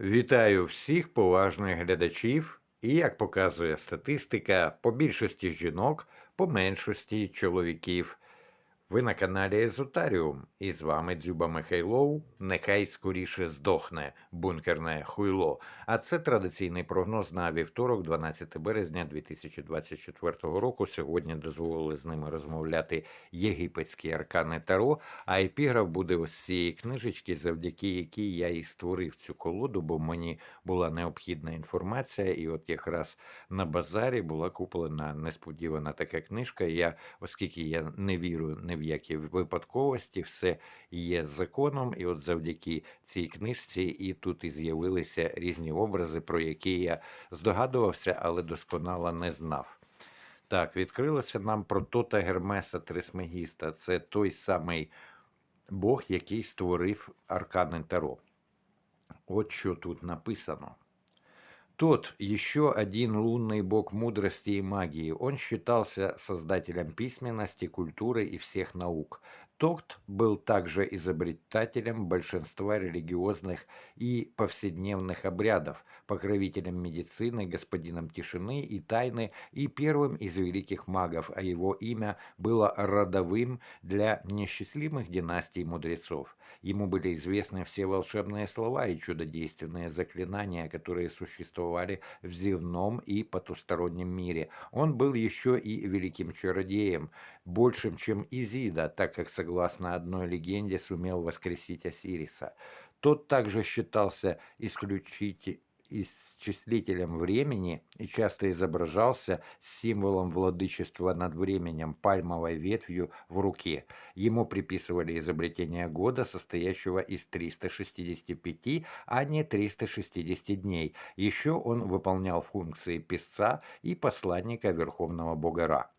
Вітаю всіх поважних глядачів. І як показує статистика, по більшості жінок, по меншості чоловіків. Ви на каналі Езотаріум, і з вами Дзюба Михайлов. Нехай скоріше здохне бункерне хуйло. А це традиційний прогноз на вівторок, 12 березня 2024 року. Сьогодні дозволили з ними розмовляти єгипетські аркани Таро. А епіграф буде ось цієї книжечки, завдяки якій я і створив цю колоду, бо мені була необхідна інформація, і от якраз на базарі була куплена несподівана така книжка. Я, оскільки я не вірю ні в які випадковості, все є законом, і от завдяки цій книжці і тут і з'явилися різні образи, про які я здогадувався, але досконало не знав. Так, відкрилося нам про Тота Гермеса Трисмегіста. Це той самий Бог, який створив аркани Таро. От що тут написано. Тот, еще один лунный бог мудрости и магии, он считался создателем письменности, культуры и всех наук. Тот был также изобретателем большинства религиозных и повседневных обрядов, покровителем медицины, господином тишины и тайны и первым из великих магов, а его имя было родовым для несчастливых династий мудрецов. Ему были известны все волшебные слова и чудодейственные заклинания, которые существовали в земном и потустороннем мире. Он был еще и великим чародеем, большим, чем Изида, так как, согласно одной легенде, сумел воскресить Осириса. Тот также считался исключительным исчислителем времени и часто изображался символом владычества над временем пальмовой ветвью в руке. Ему приписывали изобретение года, состоящего из 365, а не 360 дней. Еще он выполнял функции писца и посланника Верховного Бога Ра.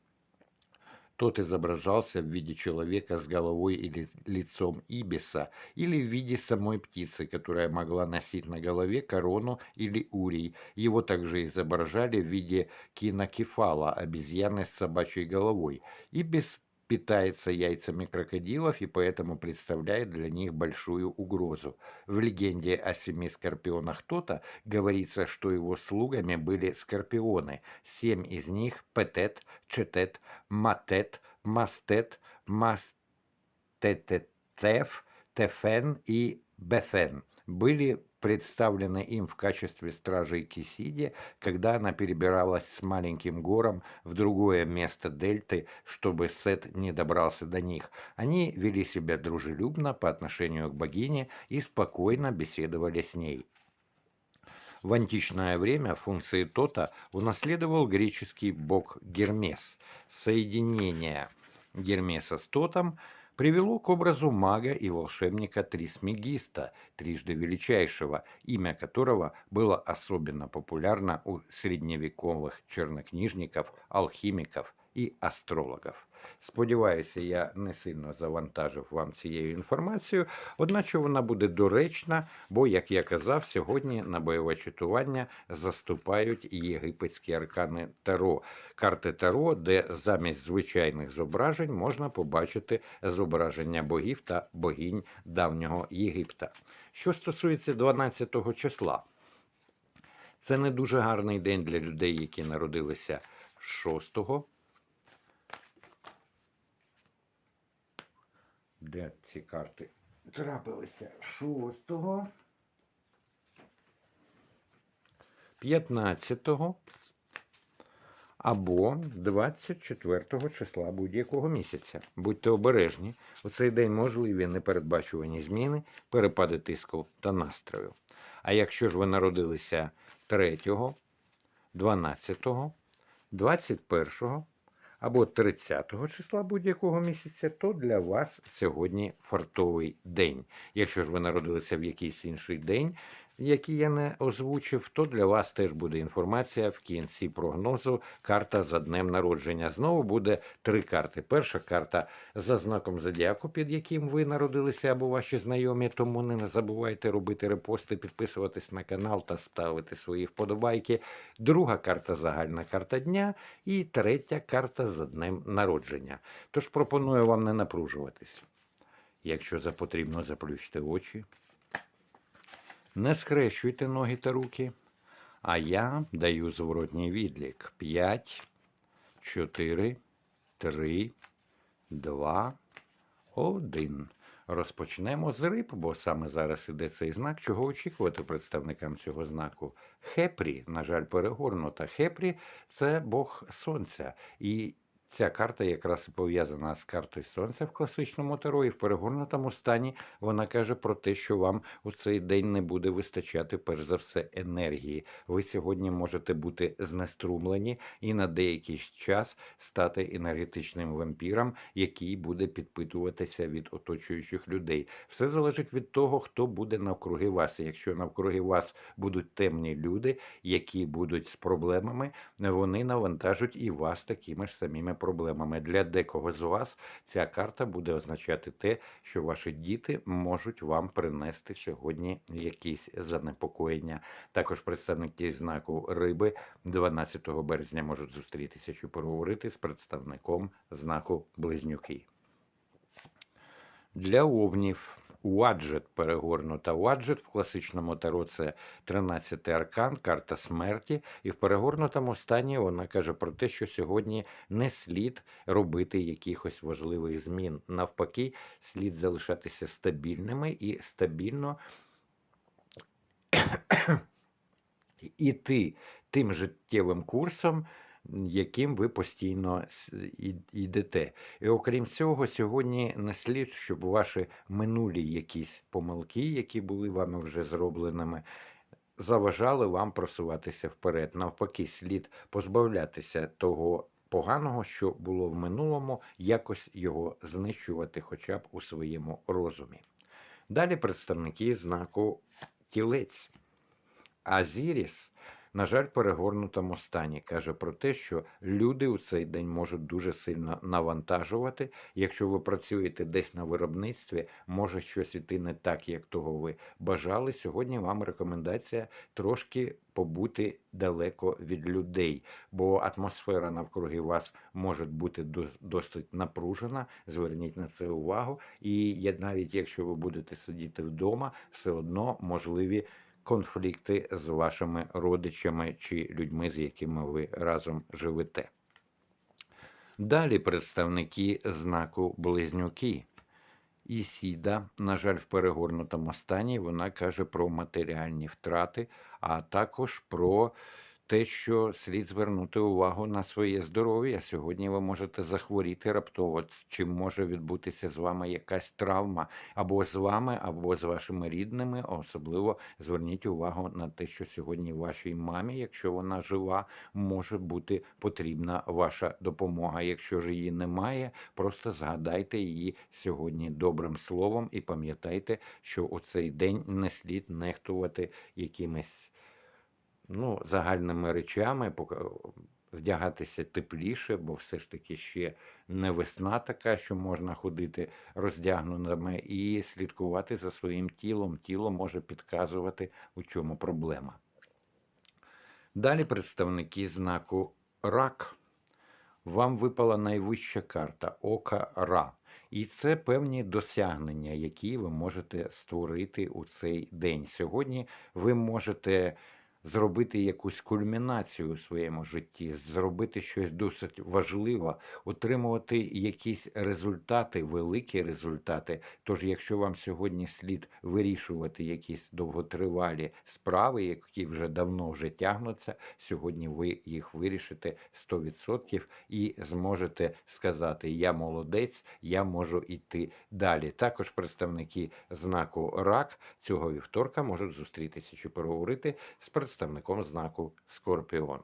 Тот изображался в виде человека с головой или лицом ибиса, или в виде самой птицы, которая могла носить на голове корону или урий. Его также изображали в виде кинокефала, обезьяны с собачьей головой. Ибис питается яйцами крокодилов и поэтому представляет для них большую угрозу. В легенде о семи скорпионах Тота говорится, что его слугами были скорпионы. Семь из них – Петет, Четет, Матет, Мастет, Мастететеф, Тефен и Бефен – были представлены им в качестве стражей Кисиди, когда она перебиралась с маленьким гором в другое место дельты, чтобы Сет не добрался до них. Они вели себя дружелюбно по отношению к богине и спокойно беседовали с ней. В античное время функции Тота унаследовал греческий бог Гермес. Соединение Гермеса с Тотом – привело к образу мага и волшебника Трисмегиста, трижды величайшего, имя которого было особенно популярно у средневековых чернокнижников, алхимиков і астрологів. Сподіваюся, я не сильно завантажив вам цією інформацією, одначе вона буде доречна, бо, як я казав, сьогодні на бойове читування заступають єгипетські аркани Таро, карти Таро, де замість звичайних зображень можна побачити зображення богів та богінь давнього Єгипта. Що стосується 12 числа, це не дуже гарний день для людей, які народилися 6 де ці карти трапилися 6, 15 або 24 числа будь-якого місяця. Будьте обережні, у цей день можливі непередбачувані зміни, перепади тиску та настрою. А якщо ж ви народилися 3, 12, 21 або 30 числа будь-якого місяця, то для вас сьогодні фартовий день. Якщо ж ви народилися в якийсь інший день, які я не озвучив, то для вас теж буде інформація в кінці прогнозу. Карта за днем народження. Знову буде три карти. Перша карта за знаком зодіаку, під яким ви народилися або ваші знайомі. Тому не забувайте робити репости, підписуватись на канал та ставити свої вподобайки. Друга карта загальна карта дня. І третя карта за днем народження. Тож пропоную вам не напружуватись. Якщо за потрібно, заплющте очі. Не скрещуйте ноги та руки. А я даю зворотній відлік. 5, 4, 3, 2, 1. Розпочнемо з риб, бо саме зараз іде цей знак. Чого очікувати представникам цього знаку? Хепрі, на жаль, перегорнута. Хепрі це Бог Сонця. І ця карта якраз пов'язана з картою Сонця в класичному таро, і в перегорнутому стані вона каже про те, що вам у цей день не буде вистачати, перш за все, енергії. Ви сьогодні можете бути знеструмлені і на деякий час стати енергетичним вампіром, який буде підпитуватися від оточуючих людей. Все залежить від того, хто буде навкруги вас. Якщо навкруги вас будуть темні люди, які будуть з проблемами, вони навантажуть і вас такими ж самими проблемами. Для декого з вас ця карта буде означати те, що ваші діти можуть вам принести сьогодні якісь занепокоєння. Також представники знаку риби 12 березня можуть зустрітися, щоб поговорити з представником знаку близнюки. Для овнів Уаджет перегорнута. Уаджет в класичному таро це 13 аркан, карта смерті. І в перегорнутому стані вона каже про те, що сьогодні не слід робити якихось важливих змін. Навпаки, слід залишатися стабільними і стабільно іти тим життєвим курсом, яким ви постійно йдете. І окрім цього, сьогодні не слід, щоб ваші минулі якісь помилки, які були вами вже зробленими, заважали вам просуватися вперед. Навпаки, слід позбавлятися того поганого, що було в минулому, якось його знищувати, хоча б у своєму розумі. Далі представники знаку тілець. Азіріс, на жаль, перегорнутому стані каже про те, що люди у цей день можуть дуже сильно навантажувати. Якщо ви працюєте десь на виробництві, може щось іти не так, як того ви бажали. Сьогодні вам рекомендація трошки побути далеко від людей, бо атмосфера навкруги вас може бути досить напружена. Зверніть на це увагу. І навіть якщо ви будете сидіти вдома, все одно можливі конфлікти з вашими родичами чи людьми, з якими ви разом живете. Далі представники знаку близнюки. Ісіда, на жаль, в перегорнутому стані вона каже про матеріальні втрати, а також про те, що слід звернути увагу на своє здоров'я. Сьогодні ви можете захворіти раптово, чи може відбутися з вами якась травма або з вами, або з вашими рідними. Особливо зверніть увагу на те, що сьогодні вашій мамі, якщо вона жива, може бути потрібна ваша допомога. Якщо ж її немає, просто згадайте її сьогодні добрим словом і пам'ятайте, що у цей день не слід нехтувати якимись ну, загальними речами, вдягатися тепліше, бо все ж таки ще не весна така, що можна ходити роздягненими, і слідкувати за своїм тілом. Тіло може підказувати, у чому проблема. Далі представники знаку рак. Вам випала найвища карта Ока Ра. І це певні досягнення, які ви можете створити у цей день. Сьогодні ви можете зробити якусь кульмінацію у своєму житті, зробити щось досить важливе, отримувати якісь результати, великі результати. Тож, якщо вам сьогодні слід вирішувати якісь довготривалі справи, які вже давно вже тягнуться, сьогодні ви їх вирішите 100% і зможете сказати: Я молодець, я можу йти далі. Також представники знаку РАК цього вівторка можуть зустрітися чи переговорити з представником знаку Скорпіон.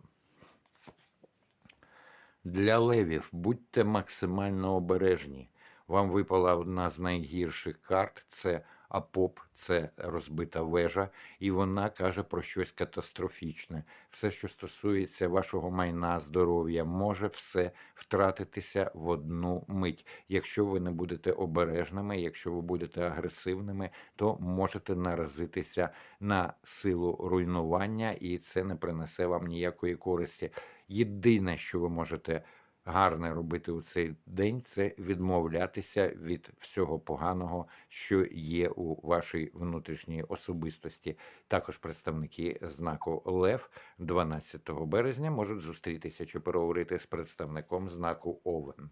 Для левів будьте максимально обережні. Вам випала одна з найгірших карт це Апоп, це розбита вежа, і вона каже про щось катастрофічне. Все, що стосується вашого майна, здоров'я, може все втратитися в одну мить. Якщо ви не будете обережними, якщо ви будете агресивними, то можете наразитися на силу руйнування, і це не принесе вам ніякої користі. Єдине, що ви можете гарне робити у цей день, це відмовлятися від всього поганого, що є у вашій внутрішній особистості. Також представники знаку Лев 12 березня можуть зустрітися чи переговорити з представником знаку Овен.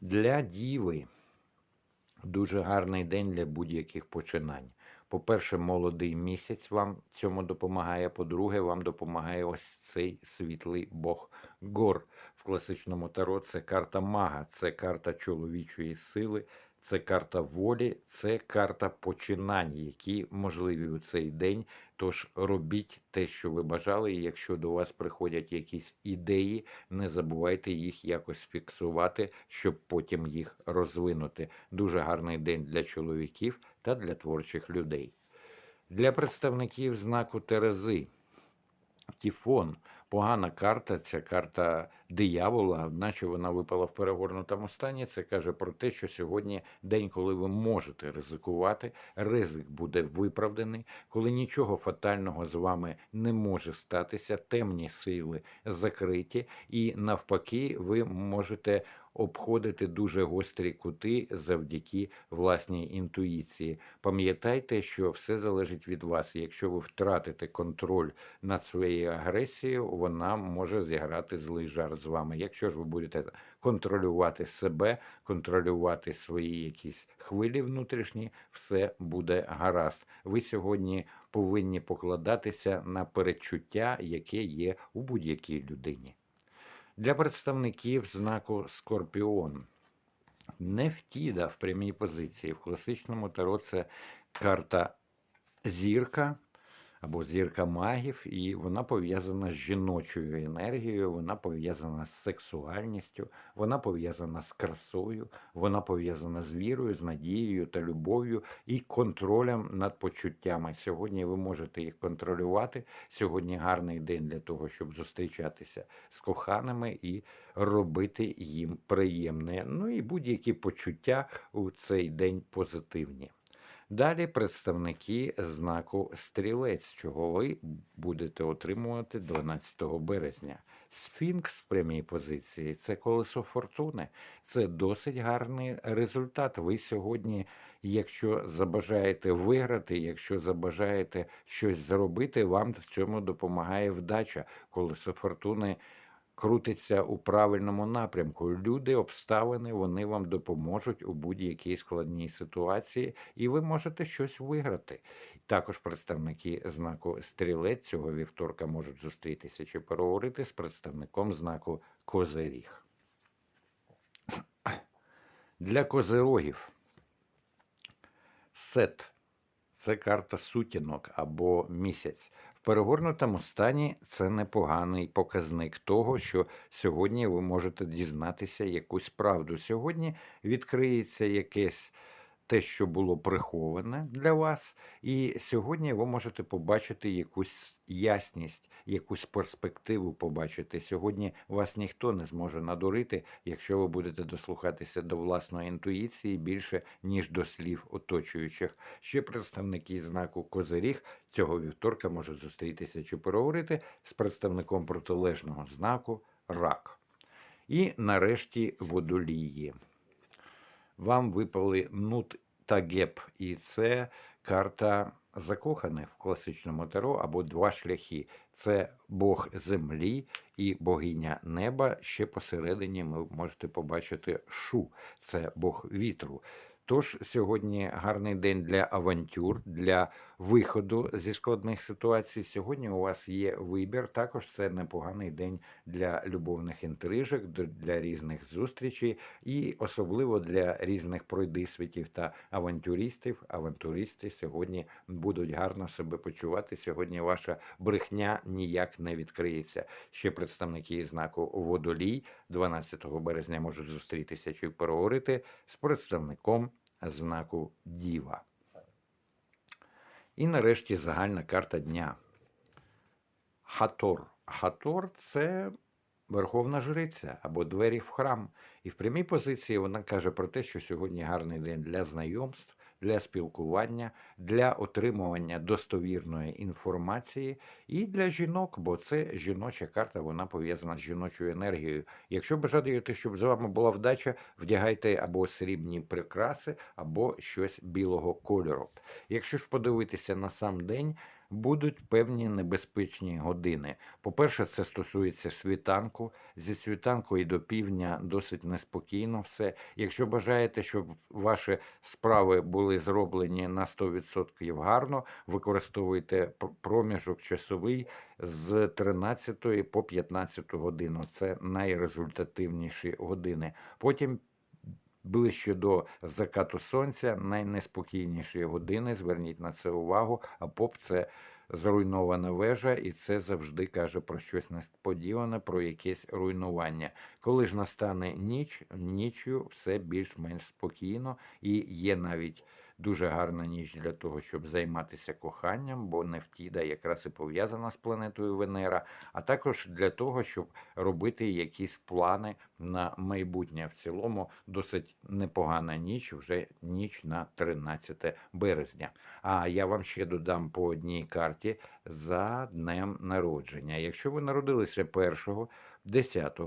Для діви дуже гарний день для будь-яких починань. По-перше, молодий місяць вам цьому допомагає. По-друге, вам допомагає ось цей світлий бог гор. В класичному таро це карта мага, це карта чоловічої сили, це карта волі, це карта починань, які можливі у цей день. Тож робіть те, що ви бажали, і якщо до вас приходять якісь ідеї, не забувайте їх якось фіксувати, щоб потім їх розвинути. Дуже гарний день для чоловіків та для творчих людей. Для представників знаку Терези. Тіфон. Погана карта, ця карта диявола, наче вона випала в перегорнутому стані. Це каже про те, що сьогодні день, коли ви можете ризикувати, ризик буде виправданий, коли нічого фатального з вами не може статися, темні сили закриті, і навпаки, ви можете обходити дуже гострі кути завдяки власній інтуїції. Пам'ятайте, що все залежить від вас. Якщо ви втратите контроль над своєю агресією, вона може зіграти злий жарт з вами. Якщо ж ви будете контролювати себе, контролювати свої якісь хвилі внутрішні, все буде гаразд. Ви сьогодні повинні покладатися на передчуття, яке є у будь-якій людині. Для представників знаку Скорпіон. Нефтіда в прямій позиції. В класичному таро це карта зірка або зірка магів, і вона пов'язана з жіночою енергією, вона пов'язана з сексуальністю, вона пов'язана з красою, вона пов'язана з вірою, з надією та любов'ю і контролем над почуттями. Сьогодні ви можете їх контролювати. Сьогодні гарний день для того, щоб зустрічатися з коханими і робити їм приємне. Ну і будь-які почуття у цей день позитивні. Далі представники знаку стрілець, чого ви будете отримувати 12 березня. Сфінкс в прямій позиції це колесо фортуни. Це досить гарний результат. Ви сьогодні, якщо забажаєте виграти, якщо забажаєте щось зробити, вам в цьому допомагає вдача. Колесо фортуни крутиться у правильному напрямку. Люди, обставини, вони вам допоможуть у будь-якій складній ситуації, і ви можете щось виграти. Також представники знаку стрілець цього вівторка можуть зустрітися чи переговорити з представником знаку Козиріг. Для козирогів сет це карта сутінок або місяць. Перегорнутому стані це непоганий показник того, що сьогодні ви можете дізнатися якусь правду. Сьогодні відкриється якесь те, що було приховане для вас, і сьогодні ви можете побачити якусь ясність, якусь перспективу побачити. Сьогодні вас ніхто не зможе надурити, якщо ви будете дослухатися до власної інтуїції більше, ніж до слів оточуючих. Ще представники знаку Козиріг цього вівторка можуть зустрітися чи переговорити з представником протилежного знаку Рак. І нарешті водолії вам випали нут та геп, і це карта закоханих в класичному таро або два шляхи. Це Бог землі і богиня неба. Ще посередині ви можете побачити шу, це Бог вітру. Тож сьогодні гарний день для авантюр, для виходу зі складних ситуацій. Сьогодні у вас є вибір. Також це непоганий день для любовних інтрижок, для різних зустрічей, і особливо для різних пройдисвітів та авантюристів. Авантюристи сьогодні будуть гарно себе почувати. Сьогодні ваша брехня ніяк не відкриється. Ще представники знаку водолій 12 березня можуть зустрітися чи переговорити з представником знаку Діва. І нарешті загальна карта дня. Хатор. Хатор це верховна жриця або двері в храм. І в прямій позиції вона каже про те, що сьогодні гарний день для знайомств, для спілкування, для отримування достовірної інформації і для жінок, бо це жіноча карта, вона пов'язана з жіночою енергією. Якщо бажаєте, щоб з вами була вдача, вдягайте або срібні прикраси, або щось білого кольору. Якщо ж подивитися на сам день, будуть певні небезпечні години. По-перше, це стосується світанку. Зі світанку і до півдня досить неспокійно все. Якщо бажаєте, щоб ваші справи були зроблені на 100% гарно, використовуйте проміжок часовий з 13 по 15 годину. Це найрезультативніші години. Потім ближче до закату сонця, найнеспокійніші години. Зверніть на це увагу. А поп це зруйнована вежа, і це завжди каже про щось несподіване, про якесь руйнування. Коли ж настане ніч, нічю все більш-менш спокійно, і є навіть дуже гарна ніч для того, щоб займатися коханням, бо Нефтіда якраз і пов'язана з планетою Венера, а також для того, щоб робити якісь плани на майбутнє. В цілому досить непогана ніч, вже ніч на 13 березня. А я вам ще додам по одній карті за днем народження. Якщо ви народилися 1, 10,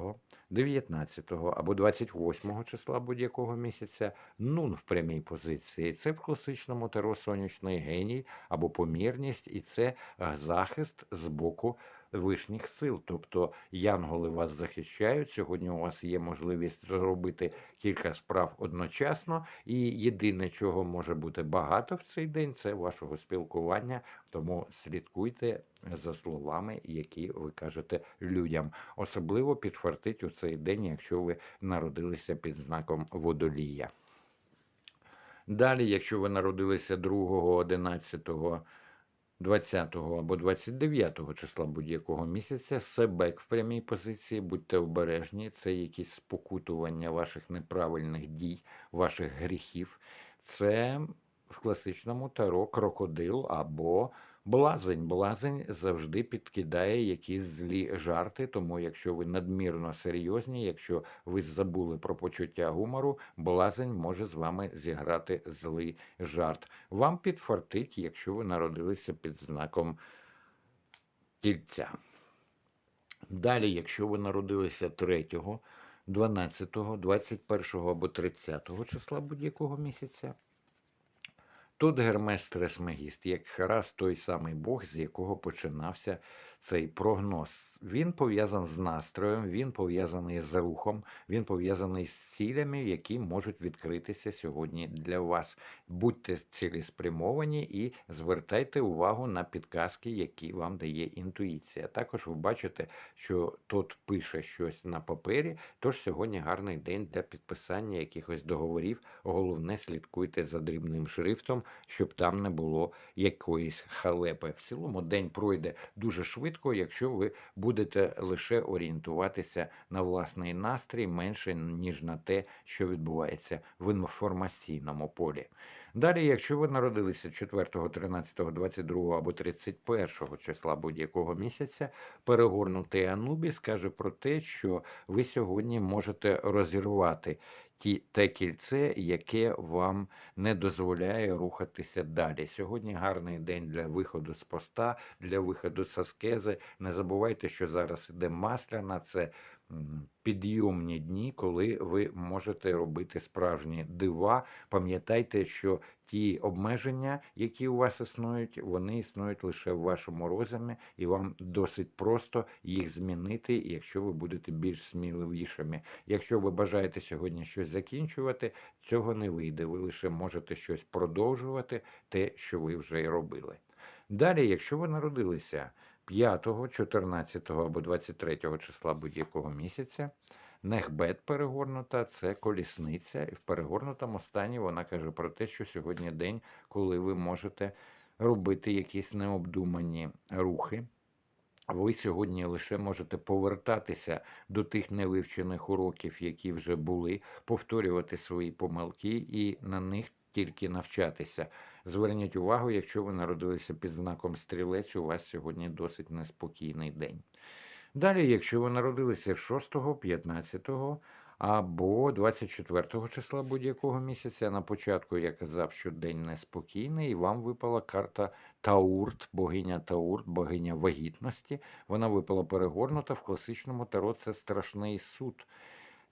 19 або 28 числа будь-якого місяця, нун в прямій позиції. Це в класичному таро сонячний геній або помірність, і це е, захист з боку вишніх сил. Тобто янголи вас захищають. Сьогодні у вас є можливість зробити кілька справ одночасно, і єдине, чого може бути багато в цей день, це вашого спілкування. Тому слідкуйте за словами, які ви кажете людям. Особливо підфартить у цей день, якщо ви народилися під знаком водолія. Далі, якщо ви народилися 2, 11, 20 або 29 числа будь-якого місяця, себек в прямій позиції, будьте обережні, це якісь спокутування ваших неправильних дій, ваших гріхів. Це в класичному таро крокодил або блазень. Блазень завжди підкидає якісь злі жарти, тому якщо ви надмірно серйозні, якщо ви забули про почуття гумору, блазень може з вами зіграти злий жарт. Вам підфартить, якщо ви народилися під знаком тільця. Далі, якщо ви народилися 3, 12, 21 або 30 числа будь-якого місяця, Тут Гермес Тресмегіст, якраз той самий Бог, з якого починався цей прогноз. Він пов'язаний з настроєм, він пов'язаний з рухом, він пов'язаний з цілями, які можуть відкритися сьогодні для вас. Будьте цілеспрямовані і звертайте увагу на підказки, які вам дає інтуїція. Також ви бачите, що тут пише щось на папері, тож сьогодні гарний день для підписання якихось договорів. Головне, слідкуйте за дрібним шрифтом, щоб там не було якоїсь халепи. В цілому день пройде дуже швидко, якщо ви будете лише орієнтуватися на власний настрій менше, ніж на те, що відбувається в інформаційному полі. Далі, якщо ви народилися 4, 13, 22 або 31 числа будь-якого місяця, перегорнутий Анубіс каже про те, що ви сьогодні можете розірвати ті, те кільце, яке вам не дозволяє рухатися далі. Сьогодні гарний день для виходу з поста, для виходу з аскези. Не забувайте, що зараз іде масляна, це підйомні дні, коли ви можете робити справжні дива. Пам'ятайте, що ті обмеження, які у вас існують, вони існують лише в вашому розумі, і вам досить просто їх змінити, якщо ви будете більш сміливішими. Якщо ви бажаєте сьогодні щось закінчувати, цього не вийде. Ви лише можете щось продовжувати, те, що ви вже робили. Далі, якщо ви народилися 5, 14 або 23 числа будь-якого місяця, Нехбет перегорнута це колісниця, і в перегорнутому стані вона каже про те, що сьогодні день, коли ви можете робити якісь необдумані рухи. Ви сьогодні лише можете повертатися до тих невивчених уроків, які вже були, повторювати свої помилки і на них тільки навчатися. Зверніть увагу, якщо ви народилися під знаком стрілець, у вас сьогодні досить неспокійний день. Далі, якщо ви народилися 6, 15 Або 24 числа будь-якого місяця. На початку я казав, що день неспокійний, і вам випала карта Таурт, богиня Таурт, богиня вагітності. Вона випала перегорнута в класичному таро. Це страшний суд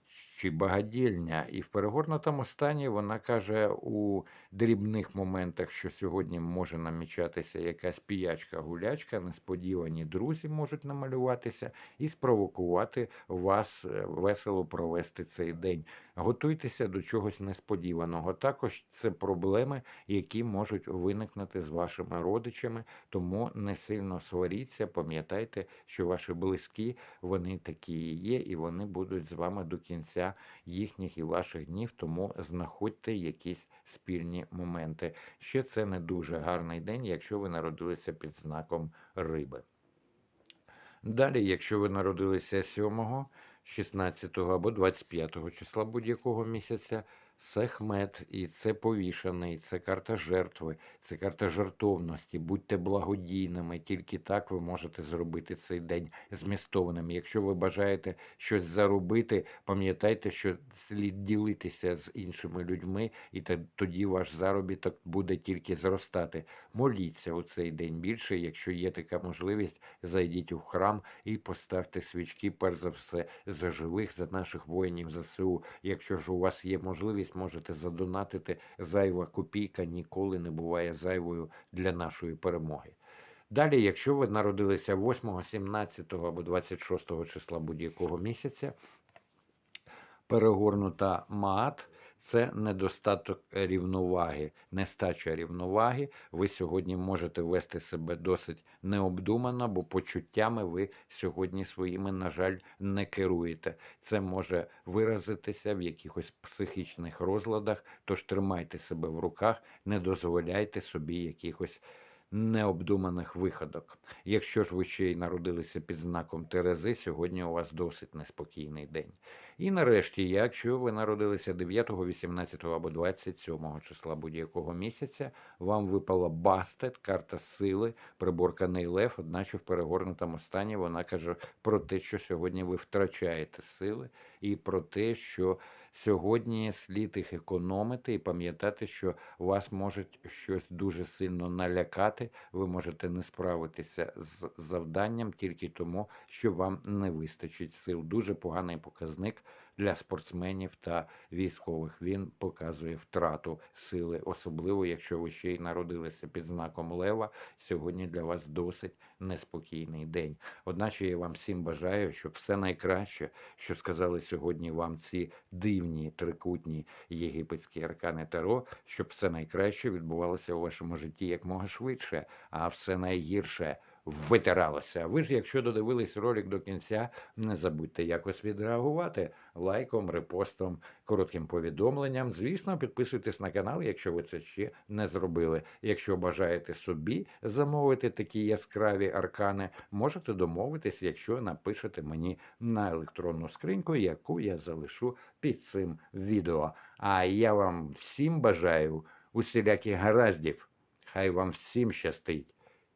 чи багадільня. І в перегорнутому стані вона каже у дрібних моментах, що сьогодні може намічатися якась піячка, гулячка, несподівані друзі можуть намалюватися і спровокувати вас е, весело провести цей день. Готуйтеся до чогось несподіваного. Також це проблеми, які можуть виникнути з вашими родичами, тому не сильно сваріться. Пам'ятайте, що ваші близькі вони такі і є, і вони будуть з вами до кінця їхніх і ваших днів. Тому знаходьте якісь спільні моменти. Ще це не дуже гарний день, якщо ви народилися під знаком риби. Далі, якщо ви народилися 7, 16 або 25 числа будь-якого місяця, Сехмет, і це повішаний, це карта жертви, це карта жертовності. Будьте благодійними, тільки так ви можете зробити цей день змістованим. Якщо ви бажаєте щось заробити, пам'ятайте, що слід ділитися з іншими людьми, і тоді ваш заробіток буде тільки зростати. Моліться у цей день більше. Якщо є така можливість, зайдіть у храм і поставте свічки, перш за все, за живих, за наших воїнів ЗСУ. Якщо ж у вас є можливість, можете задонатити. Зайва копійка ніколи не буває зайвою для нашої перемоги. Далі, якщо ви народилися 8, 17 або 26 числа будь-якого місяця, перегорнута маат це недостаток рівноваги, нестача рівноваги. Ви сьогодні можете вести себе досить необдумано, бо почуттями ви сьогодні своїми, на жаль, не керуєте. Це може виразитися в якихось психічних розладах. Тож тримайте себе в руках, не дозволяйте собі якихось необдуманих виходок. Якщо ж ви ще й народилися під знаком Терези, сьогодні у вас досить неспокійний день. І нарешті, якщо ви народилися 9, 18 або 27 числа будь-якого місяця, вам випала бастет, карта сили, приборканий лев, одначе в перегорнутому стані вона каже про те, що сьогодні ви втрачаєте сили, і про те, що сьогодні слід їх економити і пам'ятати, що вас можуть щось дуже сильно налякати. Ви можете не справитися з завданням тільки тому, що вам не вистачить сил. Дуже поганий показник для спортсменів та військових. Він показує втрату сили, особливо якщо ви ще й народилися під знаком лева. Сьогодні для вас досить неспокійний день. Одначе я вам всім бажаю, щоб все найкраще, що сказали сьогодні вам ці дивні трикутні єгипетські аркани Таро, щоб все найкраще відбувалося у вашому житті якмога швидше, а все найгірше витиралося. Ви ж, якщо додивились ролик до кінця, не забудьте якось відреагувати лайком, репостом, коротким повідомленням. Звісно, підписуйтесь на канал, якщо ви це ще не зробили. Якщо бажаєте собі замовити такі яскраві аркани, можете домовитись, якщо напишете мені на електронну скриньку, яку я залишу під цим відео. А я вам всім бажаю усіляких гараздів. Хай вам всім щастить.